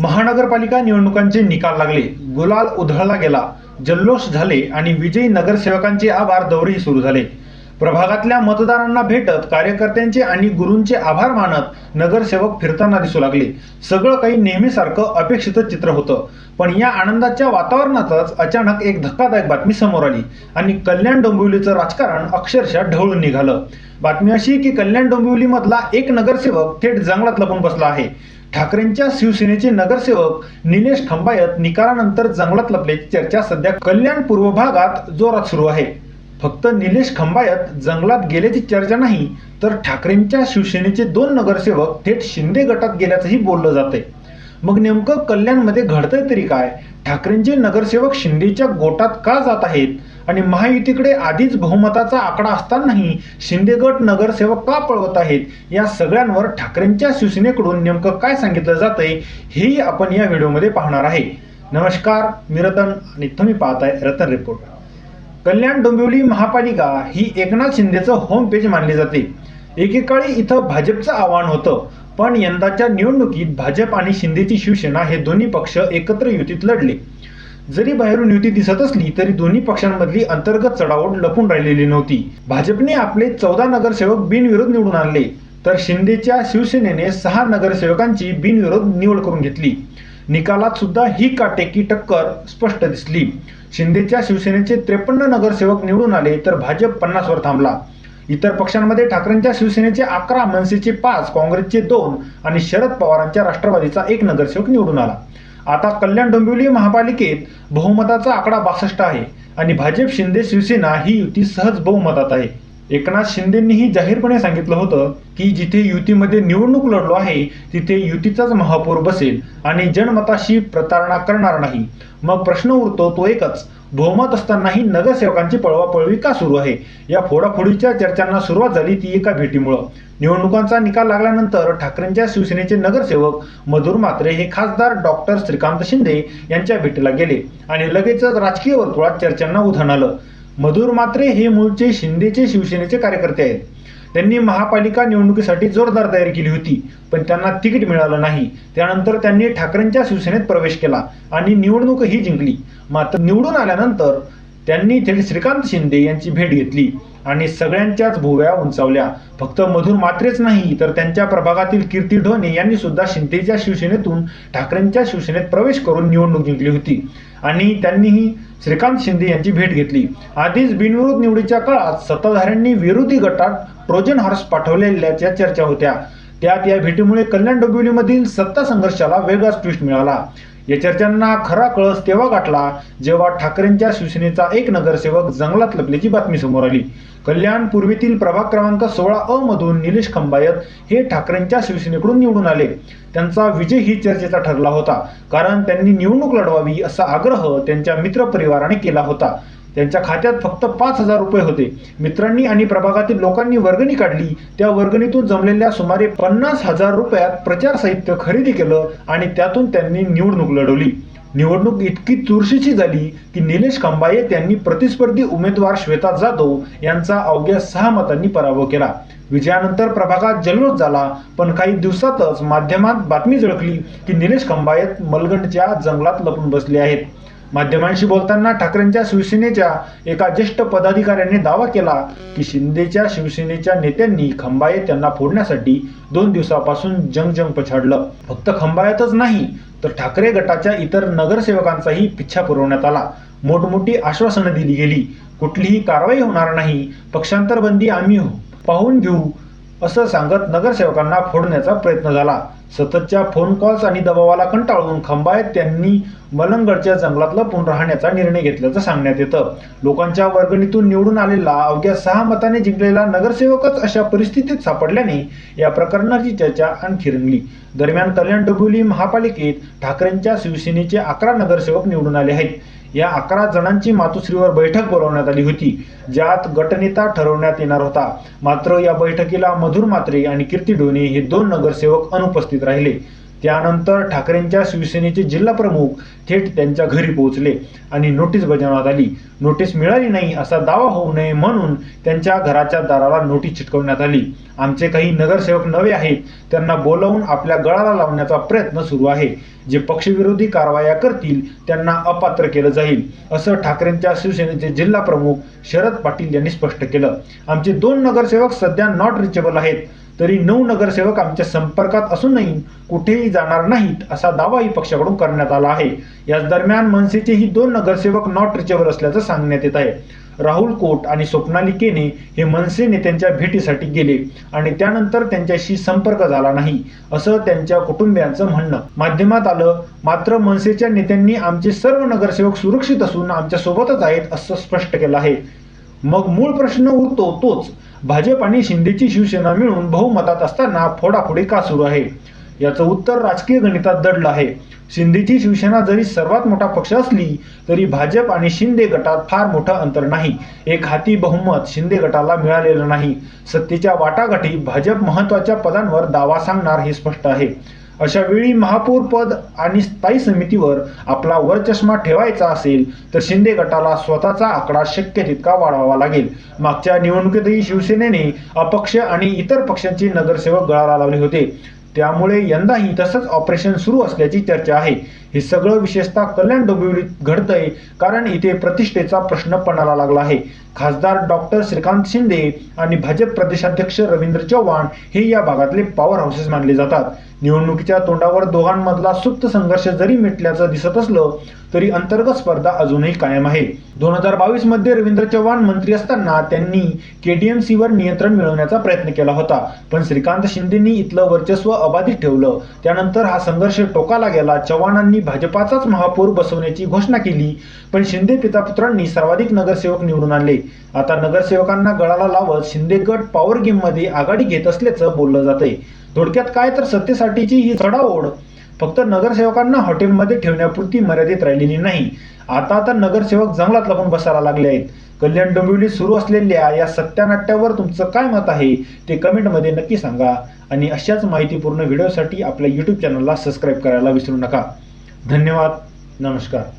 महानगरपालिका निवडणुकांचे निकाल लागले. गुलाल उधळला गेला. जल्लोष झाले आणि विजयी नगरसेवकांचे आभार दौरेही सुरू झाले. प्रभागातल्या मतदारांना भेटत कार्यकर्त्यांचे आणि गुरूंचे आभार मानत नगरसेवक फिरताना दिसू लागले. सगळं काही नेहमीसारखं अपेक्षित चित्र होतं. पण या आनंदाच्या वातावरणातच अचानक एक धक्कादायक बातमी समोर आली आणि कल्याण डोंबिवलीचं राजकारण अक्षरशः ढवळून निघालं. बातमी अशी की कल्याण डोंबिवलीमधला एक नगरसेवक थेट जंगलात लपून बसला आहे. ठाकरेंच्या शिवसेनेचे नगरसेवक निलेश खंबायत निकालानंतर जंगलात लपल्याची चर्चा सध्या कल्याण पूर्व भागात जोरात सुरू आहे. फक्त निलेश खंबायत जंगलात गेल्याची चर्चा नाही तर ठाकरेंच्या शिवसेनेचे दोन नगरसेवक थेट शिंदे गटात गेल्याचंही बोललं जाते मग नेमकं कल्याणमध्ये घडतंय तरी काय? ठाकरेंचे नगरसेवक शिंदेच्या गोटात का जात आहेत? आणि महायुतीकडे आधीच बहुमताचा आकडा असतानाही शिंदेगट नगरसेवक का पळवत आहेत? या सगळ्यांवर ठाकरेंच्या शिवसेनेकडून नेमकं काय सांगितलं जातंय हेही आपण या व्हिडिओमध्ये पाहणार आहे. नमस्कार मी रतन आणि तुम्ही पाहताय रतन रिपोर्ट. कल्याण डोंबिवली महापालिका ही एकनाथ शिंदेचं होम पेज मानली जाते. एकेकाळी इथं भाजपचं आव्हान होतं पण यंदाच्या निवडणुकीत भाजप आणि शिंदेची शिवसेना हे दोन्ही पक्ष एकत्र युतीत लढले. जरी बाहेरून युती दिसत असली तरी दोन्ही पक्षांमधली अंतर्गत चढाओढ लपून राहिलेली नव्हती. भाजपने आपले चौदा नगरसेवक बिनविरोध निवडून आणले. तर शिंदेच्या शिवसेनेने सहा नगरसेवकांची बिनविरोध निवड करून घेतली. निकालात सुद्धा ही काटेकी टक्कर स्पष्ट दिसली. शिंदेच्या शिवसेनेचे त्रेपन्न नगरसेवक निवडून आले तर भाजप पन्नासवर थांबला. इतर पक्षांमध्ये ठाकरेंच्या शिवसेनेचे अकरा मनसेचे पाच काँग्रेसचे दोन आणि शरद पवारांच्या राष्ट्रवादीचा एक नगरसेवक निवडून आला. आता कल्याण डोंबिवली महापालिकेत बहुमताचा आकडा बासष्ट आहे आणि भाजप शिंदे शिवसेना ही युती सहज बहुमतात आहे. एकनाथ शिंदेंनीही जाहीरपणे सांगितलं होतं की जिथे युतीमध्ये निवडणूक लढलो आहे तिथे युतीचाच महापौर बसेल आणि जनमताशी प्रतारणा करणार नाही. मग प्रश्न उरतो तो एकच बहुमत असतानाही नगरसेवकांची पळवापळवी का सुरू आहे? या फोडाफोडीच्या चर्चांना सुरुवात झाली ती एका भेटीमुळं. निवडणुकांचा निकाल लागल्यानंतर ठाकरेंच्या शिवसेनेचे नगरसेवक मधुर मात्रे हे खासदार डॉक्टर श्रीकांत शिंदे यांच्या भेटीला गेले आणि लगेचच राजकीय वर्तुळात चर्चांना उधाण आलं. मधुर मात्रे हे मूळचे शिंदेचे शिवसेनेचे कार्यकर्ते आहेत. त्यांनी महापालिका निवडणुकीसाठी जोरदार तयारी केली होती पण त्यांना तिकीट मिळालं नाही. त्यानंतर त्यांनी ठाकरेंच्या शिवसेनेत प्रवेश केला आणि निवडणूकही जिंकली. मात्र निवडून आल्यानंतर त्यांनी थेट श्रीकांत शिंदे यांची भेट घेतली. आणि सगळ्यांच्याच भुव्या उंचावल्या. फक्त मधुर मात्रेच नाही तर त्यांच्या प्रभागातील कीर्ती ढोणे यांनी सुद्धा शिंदेच्या शिवसेनेतून ठाकरेंच्या शिवसेनेत प्रवेश करून निवडणूक जिंकली होती. आणि त्यांनीही श्रीकांत शिंदे यांची भेट घेतली. आधीच बिनविरोध निवडीच्या काळात सत्ताधाऱ्यांनी विरोधी गटात ट्रोजन हॉर्स पाठवलेल्याच्या चर्चा होत्या. त्यात या भेटीमुळे कल्याण डोंबिवलीमधील सत्ता संघर्षाला वेगळाच ट्विस्ट मिळाला. या चर्चांना खरा कळस तेव्हा गाठला जेव्हा ठाकरेंच्या शिवसेनेचा एक नगरसेवक जंगलात लपल्याची बातमी समोर आली. कल्याण पूर्वेतील प्रभाग क्रमांक सोळा अ मधून निलेश खंबायत हे ठाकरेंच्या शिवसेनेकडून निवडून आले. त्यांचा विजय ही चर्चेचा ठरला होता. कारण त्यांनी निवडणूक लढवावी असा आग्रह त्यांच्या मित्रपरिवाराने केला होता. त्यांच्या खात्यात फक्त पाच हजार रुपये होते. मित्रांनी आणि प्रभागातील लोकांनी वर्गणी काढली. त्या वर्गणीतून जमलेल्या सुमारे पन्नास हजार रुपयात प्रचार साहित्य खरेदी केलं आणि त्यातून त्यांनी निवडणूक लढवली. निवडणूक इतकी चुरशीची झाली की निलेश खंबाये त्यांनी प्रतिस्पर्धी उमेदवार श्वेता जाधव यांचा अवघ्या सहा मतांनी पराभव केला. विजयानंतर प्रभागात जल्लोष झाला पण काही दिवसातच माध्यमात बातमी झळकली की निलेश खंबायत मलगंडच्या जंगलात लपून बसले आहेत. माध्यमांशी बोलताना ठाकरेंच्या शिवसेनेच्या एका ज्येष्ठ पदाधिकाऱ्याने दावा केला की शिंदेच्या शिवसेनेच्या नेत्यांनी खंबायत यांना फोडण्यासाठी दोन दिवसापासून जंग जंग पछाडलं. फक्त खंबायतच नाही तर ठाकरे गटाच्या इतर नगरसेवकांचाही पिच्छा पुरवण्यात आला. मोठमोठी आश्वासनं दिली गेली. कुठलीही कारवाई होणार नाही. पक्षांतर बंदी आम्ही पाहून घेऊ. असं सांगत नगरसेवकांना फोडण्याचा प्रयत्न झाला. सततच्या फोन कॉल्स आणि दबावाला कंटाळून खंबायत त्यांनी मलंगडच्या जंगलात लपून राहण्याचा निर्णय घेतल्याचं सांगण्यात येतं. लोकांच्या वर्गणीतून निवडून आलेला अवघ्या सहा मताने जिंकलेला नगरसेवकच अशा परिस्थितीत सापडल्याने या प्रकरणाची चर्चा आणखी रंगली. दरम्यान कल्याण डोंबिवली महापालिकेत ठाकरेंच्या शिवसेनेचे अकरा नगरसेवक निवडून आले आहेत. या अकरा जणांची मातोश्रीवर बैठक बोलावण्यात आली होती ज्यात गटनेता ठरवण्यात येणार होता. मात्र या बैठकीला मधुर मात्रे आणि कीर्ती डोणे हे दोन नगरसेवक अनुपस्थित राहिले. त्यानंतर ठाकरेंच्या शिवसेनेचे जिल्हाप्रमुख थेट त्यांच्या घरी पोहोचले आणि नोटीस बजावण्यात आली. नोटीस मिळाली नाही असा दावा होऊ नये म्हणून त्यांच्या घराच्या दाराला नोटीस चिटकवण्यात आली. आमचे काही नगरसेवक नवे आहेत त्यांना बोलावून आपल्या गळाला लावण्याचा प्रयत्न सुरू आहे. जे पक्षविरोधी कारवाया करतील त्यांना अपात्र केलं जाईल असं ठाकरेंच्या शिवसेनेचे जिल्हा प्रमुख शरद पाटील यांनी स्पष्ट केलं. आमचे दोन नगरसेवक सध्या नॉट रिचेबल आहेत. तरी नऊ नगरसेवक आमच्या संपर्कात असूनही कुठेही जाणार नाहीत असा दावाही पक्षाकडून करण्यात आला आहे. याच दरम्यान मनसेचेही दोन नगरसेवक नॉट रिचेबल असल्याचं सांगण्यात येत आहे. राहुल कोट आणि स्वप्नाली केने हे मनसे नेत्यांच्या भेटीसाठी गेले आणि त्यानंतर त्यांच्याशी संपर्क झाला नाही असं त्यांच्या कुटुंबियांचं म्हणणं. माध्यमात आलं मात्र मनसेच्या नेत्यांनी आमचे सर्व नगरसेवक सुरक्षित असून आमच्या सोबतच आहेत असं स्पष्ट केलं आहे. मग मूळ प्रश्न उरतो तोच भाजप आणि शिंदेची शिवसेना मिळून बहुमतात असताना फोडाफोडी का सुरू आहे? याचं उत्तर राजकीय गणितात दडलं आहे. शिंदेची शिवसेना जरी सर्वात मोठा पक्ष असली तरी भाजप आणि शिंदे गटात फार मोठं अंतर नाही. एक हाती बहुमत शिंदे गटाला मिळालेलं नाही. सत्तेच्या वाटाघाटी भाजप महत्त्वाच्या पदांवर दावा सांगणार हे स्पष्ट आहे. अशा वेळी महापौर पद आणि स्थायी समितीवर आपला वरचष्मा ठेवायचा असेल तर शिंदे गटाला स्वतःचा आकडा शक्य तितका वाढवावा लागेल. मागच्या निवडणुकीतही शिवसेनेने अपक्ष आणि इतर पक्षांचे नगरसेवक गळाला लावले होते. त्यामुळे यंदाही तसंच ऑपरेशन सुरू असल्याची चर्चा आहे. हे सगळं विशेषतः कल्याण डोंबिवलीत घडतंय कारण इथे प्रतिष्ठेचा प्रश्न पणाला लागला आहे. खासदार डॉक्टर श्रीकांत शिंदे आणि भाजप प्रदेशाध्यक्ष रवींद्र चव्हाण हे या भागातले पॉवर हाऊसेस मानले जातात. निवडणुकीच्या तोंडावर दोघांमधला सुप्त संघर्ष जरी मिटल्याचं दिसत असलं तरी अंतर्गत स्पर्धा अजूनही कायम आहे. दोन हजार बावीसमध्ये रवींद्र चव्हाण मंत्री असताना त्यांनी केडीएमसीवर नियंत्रण मिळवण्याचा प्रयत्न केला होता. पण श्रीकांत शिंदेनी इथलं वर्चस्व अबाधित ठेवलं. त्यानंतर हा संघर्ष टोकाला गेला. चव्हाणांनी भाजपाचाच महापौर बसवण्याची घोषणा केली. पण शिंदे पितापुत्रांनी सर्वाधिक नगरसेवक निवडून आणले. आता नगरसेवकांना गळाला लावत शिंदे गट पॉवर गेममध्ये आघाडी घेत असल्याचं बोललं जातंय. थोडक्यात काय तर सत्तेसाठीची ही चढाओढ. फक्त नगरसेवकांना हॉटेलमध्ये ठेवण्यापुरती मर्यादित राहिलेली नाही. आता तर नगरसेवक जंगलात लपून बसायला लागले आहेत. कल्याण डोंबिवलीत सुरू असलेल्या या सत्यानाट्यावर तुमचं काय मत आहे? ते कमेंटमध्ये नक्की सांगा. आणि अशाच माहितीपूर्ण व्हिडिओसाठी आपल्या यूट्यूब चॅनलला सबस्क्राईब करायला विसरू नका. धन्यवाद. नमस्कार.